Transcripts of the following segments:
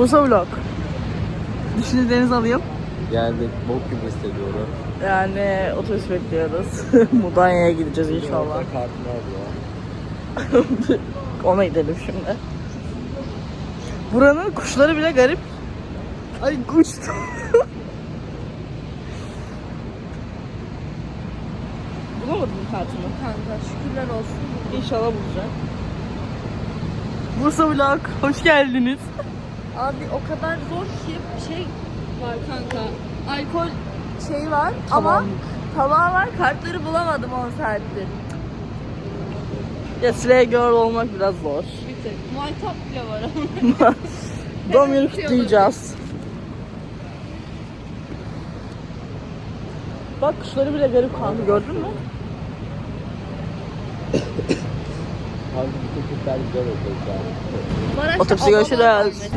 Bursa vlog. Düşüncelerinizi alayım. Geldik. Bok gibi hissediyorum. Yani otobüs bekliyoruz. Mudanya'ya gideceğiz inşallah. Yolda kartım var ya. Ona gidelim şimdi. Buranın kuşları bile garip. Ay kuş. Bulamadın mı kartını? Kanka şükürler olsun. İnşallah bulacak. Bursa Vlog, hoş geldiniz. Abi o kadar zor ki şey var kanka. Alkol şey var ama tabağı var. Kartları bulamadım 10 saattir. Ya Slay Girl olmak biraz zor. Bir tek. Muaytap bile var ama. Doğum günü kutlayacağız. Bak kuşları bile garip kanka gördün mü? Maraş'ta ablalar görüşürüz. var mesela.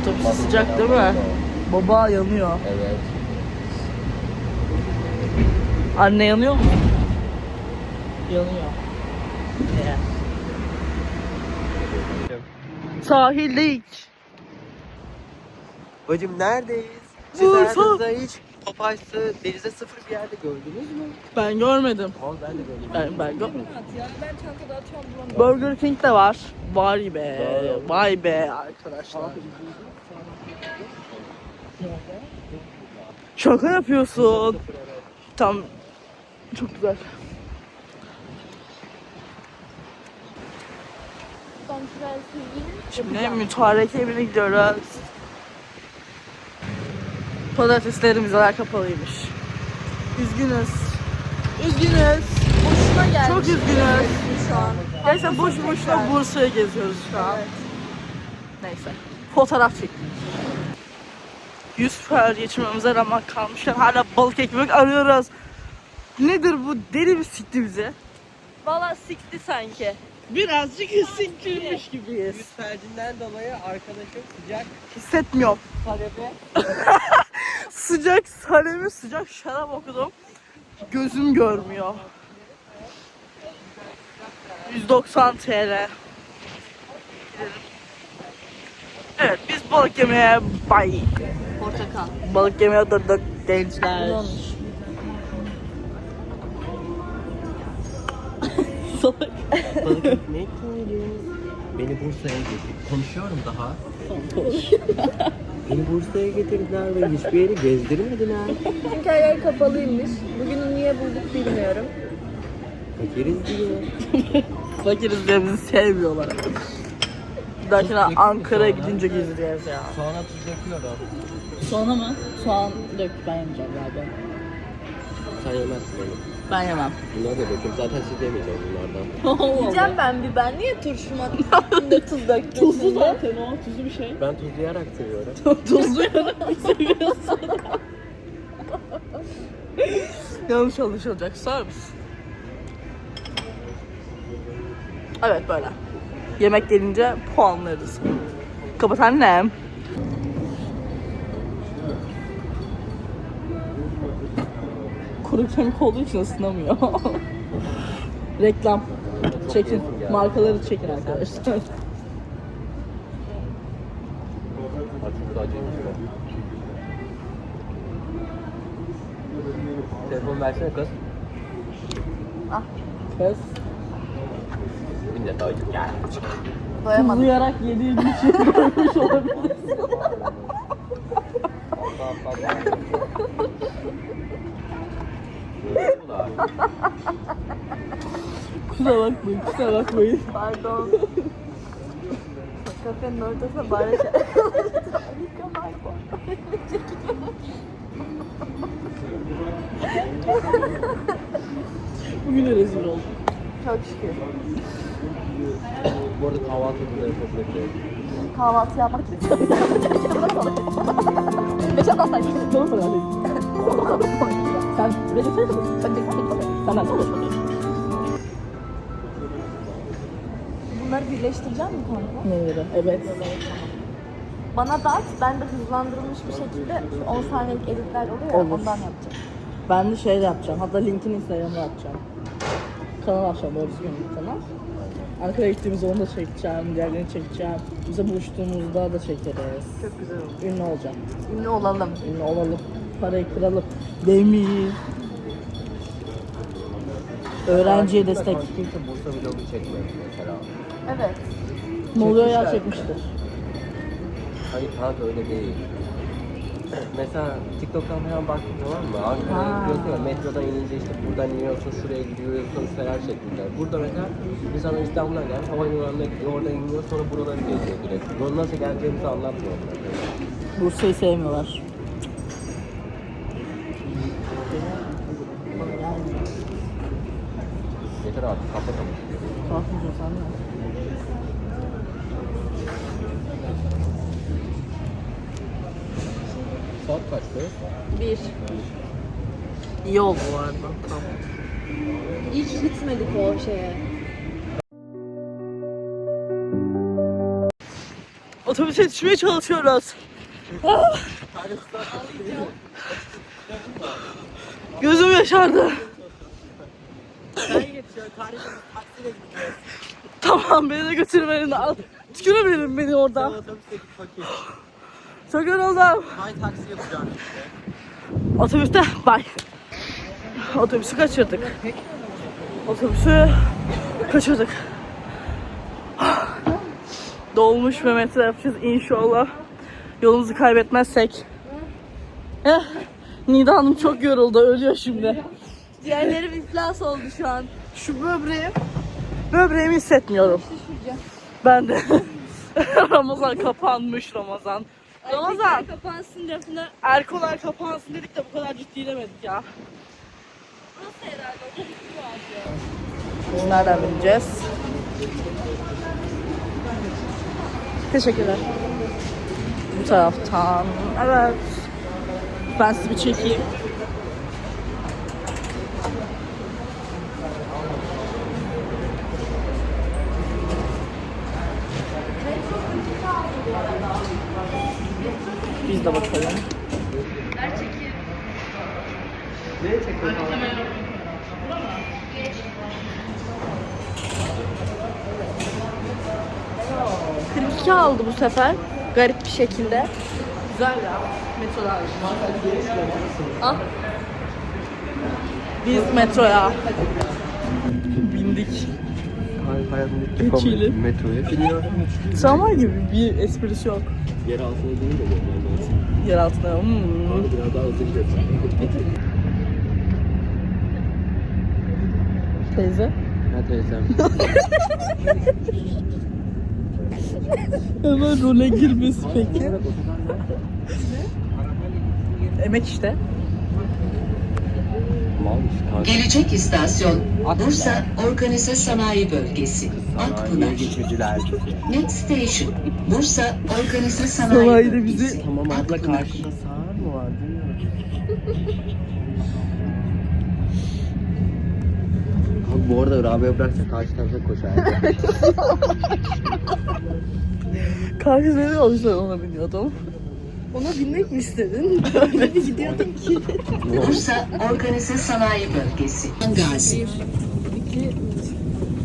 Otobüs sıcak değil mi? Baba yanıyor. Evet. Anne yanıyor mu? Yanıyor. Yeah. Sahildeyiz. Bacım neredeyiz? Siz Bursa. hiç Papaysı denize sıfır bir yerde gördünüz mü? Ben görmedim. Al ben de gördüm. Ben, ben görmedim. Ya ben çantada atıyorum bulamıyorum. Burger King de var. Vay be. Doğru. Vay be arkadaşlar. Şaka yapıyorsun. Tam çok güzel. Şimdi mütarek evine gidiyoruz. Patateslerimiz hala kapalıymış. Üzgünüz. Üzgünüz. boşuna gelmiş. Çok üzgünüz. Şu an. Gerçekten boş boşuna Bursa'ya geziyoruz şu an. Neyse. Fotoğraf çektik. 100 per geçirmemize rağmen kalmışken hala balık ekmek arıyoruz. Nedir bu? Deli bir sikti bize. Valla sikti sanki. Birazcık siktirmiş gibiyiz. Felcinden dolayı arkadaşım sıcak Hissetmiyorum. talebe. Sıcak salemi sıcak şarap okudum. Gözüm görmüyor. 190 TL. Evet biz balık yemeye bay. Portakal. Balık yemeye oturduk gençler. Salak. Balık ekmek Beni Bursa'ya getir. Konuşuyorum daha. Beni Bursa'ya getirdiler ve hiçbir yeri gezdirmediler. Çünkü her yer kapalıymış. Bugün niye bulduk bilmiyorum. Fakiriz diye. Fakiriz diye bizi sevmiyorlar. Bir dahakine Ankara'ya gidince gezeceğiz ya. Soğana tuz döküyorum. Soğan mı? Soğan dök ben yemeyeceğim galiba. Sen yemezsin onu. Ben yemem. Bunları da döküm. Zaten siz yemeyeceksiniz bunlardan. Yiyeceğim ben bir ben. Niye turşuma üstünde tuz döktün? Tuzlu şimdi? zaten o. Tuzlu bir şey. Ben tuzlayarak seviyorum. Tuzlu yarak seviyorsun. Yanlış anlaşılacak. Sor musun? Evet böyle. Yemek gelince puanlarız. Kapat annem. Kuru kemik olduğu için ısınamıyor. Reklam. Çekin. Markaları çekin arkadaşlar. Telefon versene kız. Kız. Bir de daha gel. Tuzlayarak yediğim bir şey görmüş olabilir. Kusura bakmayın, kusura bakmayın. Pardon. Kafenin ortasına bari şey. Bugün de rezil oldum. Çok şükür. Bu arada kahvaltıda da yapabilirim. Kahvaltı yapmak için. Beş adam saydım. Doğru söylüyorsun. Sen vejetaryen misin? Ben de Sen ben de Bunları birleştireceğim mi kanka? Neleri? Evet. Bana da at, ben de hızlandırılmış bir şekilde şu 10 saniyelik editler oluyor ya Olur. ondan yapacağım. Ben de şey de yapacağım. Hatta linkini Instagram'a atacağım. Kanal açacağım. Doğru düzgün bir kanal. Ankara'ya gittiğimizde onu da çekeceğim, diğerlerini çekeceğim. Bize buluştuğumuzda da çekeriz. Çok güzel oldu. Ünlü olacağım. Ünlü olalım. Ünlü olalım. Parayı kıralım. Demir. Öğrenciye destek. Kimse Bursa vlogu çekmiyor mesela. Evet. Ne oluyor ya çekmiştir. Hayır kanka öyle değil. Mesela TikTok'tan falan baktım tamam mı? Ankara'ya gidiyorsun ya metrodan inince işte buradan iniyorsun, şuraya gidiyorsun falan şeklinde. Burada mesela insanlar İstanbul'dan gelmiş, havalimanına gidiyor, oradan iniyor, sonra buraları geziyor direkt. Bunu nasıl geleceğimizi anlatmıyor. Bursa'yı sevmiyorlar. Abi, kapatalım. Kalkmayacağım sen de. Saat kaçtı? Bir. İyi oldu bu arada. Tamam. Hiç gitmedik o şeye. Otobüse yetişmeye çalışıyoruz. Ah! Gözüm yaşardı. Tamam beni de götür beni de al. Tükürebilirim beni orada. Çok yoruldum. Hay taksi yapacağım Otobüste bay. Otobüsü kaçırdık. Otobüsü kaçırdık. Dolmuş ve metre yapacağız inşallah. Yolumuzu kaybetmezsek. Eh, Nida Hanım çok yoruldu. Ölüyor şimdi. Diğerlerim iflas oldu şu an. Şu böbreğim. Böbreğimi hissetmiyorum. Ben de. Ramazan kapanmış Ramazan. Ramazan. Erkekler kapansın lafına. Erkolar kapansın dedik de bu kadar ciddi demedik ya. Nasıl herhalde? Biz nereden bineceğiz? Teşekkürler. Bu taraftan. Evet. Ben sizi bir çekeyim. De bakalım. Nereye çekiyorsun? 42 aldı bu sefer. Garip bir şekilde. Güzel ya. Metrolar. Ah. Biz metroya bindik. Hayatımda ilk defa metroya biniyorum. Tramvay gibi bir esprisi yok. Yer altına değil de görmem Yer altında. Hmm. Biraz daha hızlı gidiyorsun. Teyze. Ha teyzem. Hemen role girmesi peki. Emek işte. Gelecek istasyon. Bursa Organize Sanayi Bölgesi Akpınar. geçiciler. Next station Bursa Organize Sanayi Sanayide Bölgesi bizi- Tamam abla Akpınar. karşıda sağır mı var değil mi? Abi bu arada Rabia bıraksa karşı tarafa koşar. Karşı seni o yüzden ona biniyordum. Ona binmek mi istedin? Öyle gidiyordum ki. Bursa Organize Sanayi Bölgesi Gazi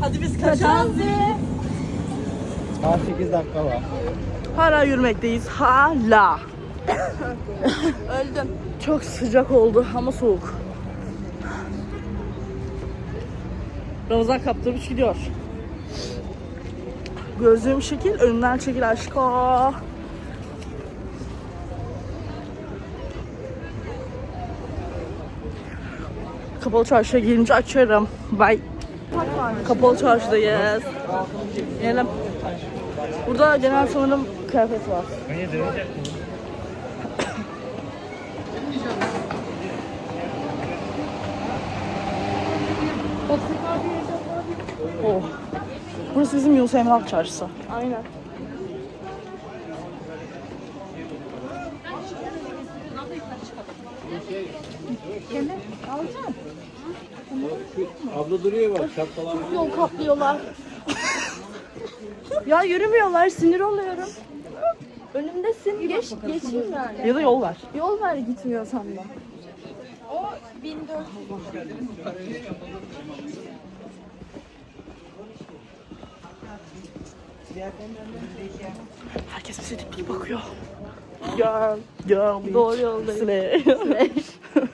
Hadi biz kaçalım. Daha 8 dakika var. Hala yürümekteyiz. Hala. Öldüm. Çok sıcak oldu ama soğuk. Ramazan kaptırmış gidiyor. Gözlüğüm şekil, önünden çekil aşko. Kapalı çarşıya gelince açarım. Bye. Kapalı çarşıdayız. Yiyelim. Burada genel sanırım kıyafet var. Oh. Burası bizim Yunus Emre Halk Çarşısı. Aynen. Abla duruyor bak şapkalar. Yol kaplıyorlar. ya yürümüyorlar. Sinir oluyorum. Önümdesin. Geç, geçeyim yani. Ya da yol var. Yol ver gitmiyorsan da. O 1400. Herkes bize dik dik bakıyor. Gel, gel. Doğru yoldayım. Slay.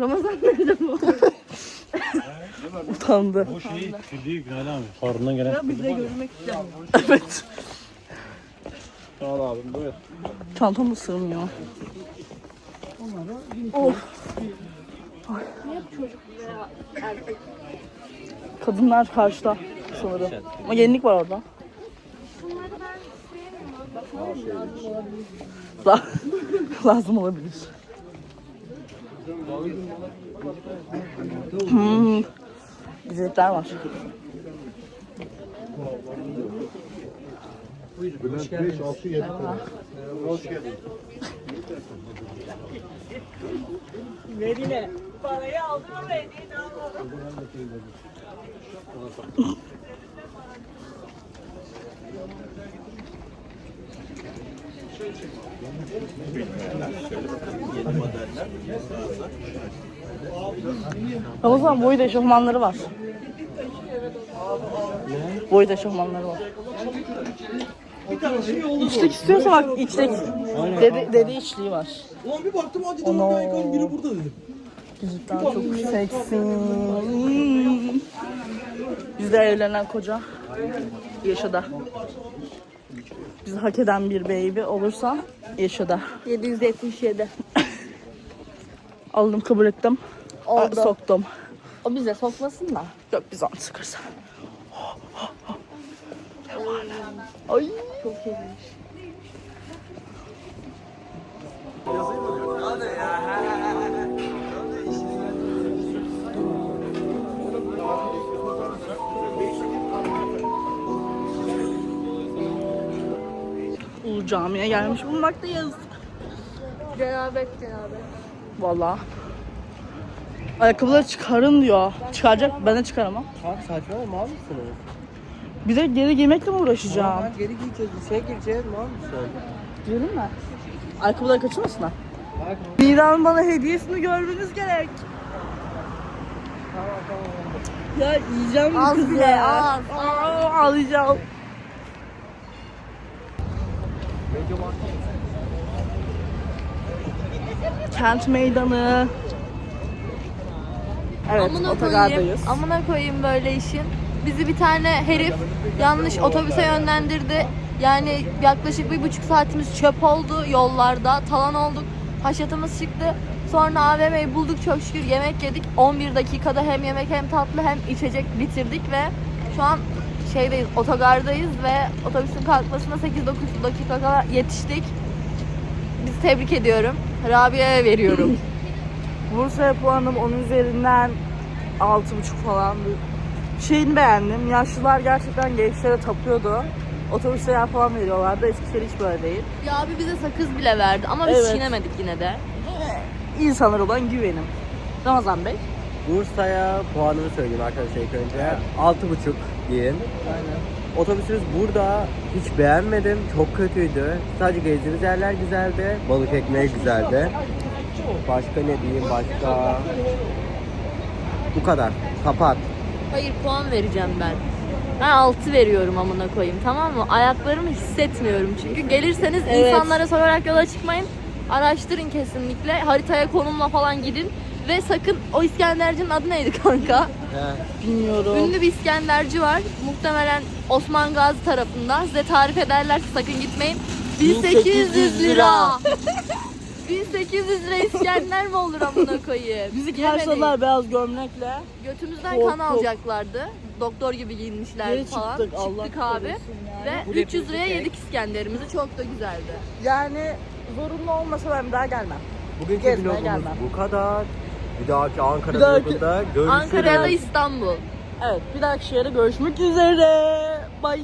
Ramazan nerede bu? Utandı. O şeyi külliği Günaylı abi. Harun'dan gelen. Bize görmek istiyorum. Evet. Sağ ol abim buyur. Çantam da sığmıyor. Of. Kadınlar karşıda sanırım. Ama yenilik var orada. La- Lazım olabilir. Hmm. Güzellikler var. Ramazan boyu da eşofmanları var. Boyu da eşofmanları var. İçlik istiyorsa bak içlik. Dede, dede içliği var. Ulan bir baktım Adidas Ono. Amerikan biri burada dedim. Yüzükler çok seksi. Bizde evlenen koca yaşada. Bizi hak eden bir baby olursa yaşada. 777. Aldım kabul ettim. Oldu. Soktum. O bize sokmasın da. Yok biz onu sıkırsa. Ay. Çok iyiymiş. Ulu Cami'ye gelmiş bulunmaktayız. Cenabet cenabet. Valla. Ayakkabıları çıkarın diyor. Çıkaracak. Ben de çıkaramam. Abi saçmalama mal mısınız? Bir de geri giymekle mi uğraşacağım? Aa, geri gideceğiz, işe gireceğiz mal mısın? Diyorum mi? Ayakkabıları kaçırmasınlar. Miran bana hediyesini görmeniz gerek. Ya yiyeceğim bu Az kızı. bile, az, Aa, ağlayacağım. Kent meydanı. Evet, amına koyayım, otogardayız. amına koyayım böyle işin. Bizi bir tane herif yanlış otobüse yönlendirdi. Yani yaklaşık bir buçuk saatimiz çöp oldu yollarda. Talan olduk. Haşatımız çıktı. Sonra AVM'yi bulduk çok şükür yemek yedik. 11 dakikada hem yemek hem tatlı hem içecek bitirdik ve şu an şeydeyiz otogardayız ve otobüsün kalkmasına 8-9 dakika kala yetiştik. Bizi tebrik ediyorum. Rabia'ya veriyorum. Bursa'ya puanım 10 üzerinden 6,5 falan. Şeyini beğendim. Yaşlılar gerçekten gençlere tapıyordu. Otobüste yer falan veriyorlardı. Eskişehir hiç böyle değil. Ya abi bize sakız bile verdi ama biz Evet. çiğnemedik yine de. İnsanlar olan güvenim. Ramazan Bey. Bursa'ya puanımı söyleyeyim arkadaşlar ilk önce. 6,5 diyeyim. Otobüsümüz burada hiç beğenmedim. Çok kötüydü. Sadece gezdiğimiz yerler güzeldi. Balık ekmeği güzeldi. Başka ne diyeyim başka? Bu kadar. Kapat. Hayır puan vereceğim ben. Ben 6 veriyorum amına koyayım tamam mı? Ayaklarımı hissetmiyorum çünkü. Gelirseniz Evet. insanlara sorarak yola çıkmayın. Araştırın kesinlikle. Haritaya konumla falan gidin. Ve sakın o İskenderci'nin adı neydi kanka? He. Bilmiyorum. Ünlü bir İskenderci var. Muhtemelen Osman Gazi tarafında. Size tarif ederlerse sakın gitmeyin. 1800 lira. 1800 lira İskender mi olur amına koyayım? Bizi karşıladılar beyaz gömlekle. Götümüzden kan alacaklardı. Doktor gibi giyinmişler Geri falan. çıktık, Allah Çıktık abi. korusun yani. Ve 300 liraya yedik İskenderimizi. Çok da güzeldi. Yani zorunlu olmasa ben bir daha gelmem. Bugünkü Gezmeye vlogumuz gelmem. bu kadar. Bir dahaki Ankara Bir dahaki- vlogunda görüşürüz. Ankara ya da İstanbul. Evet bir dahaki şehre görüşmek üzere. Bye.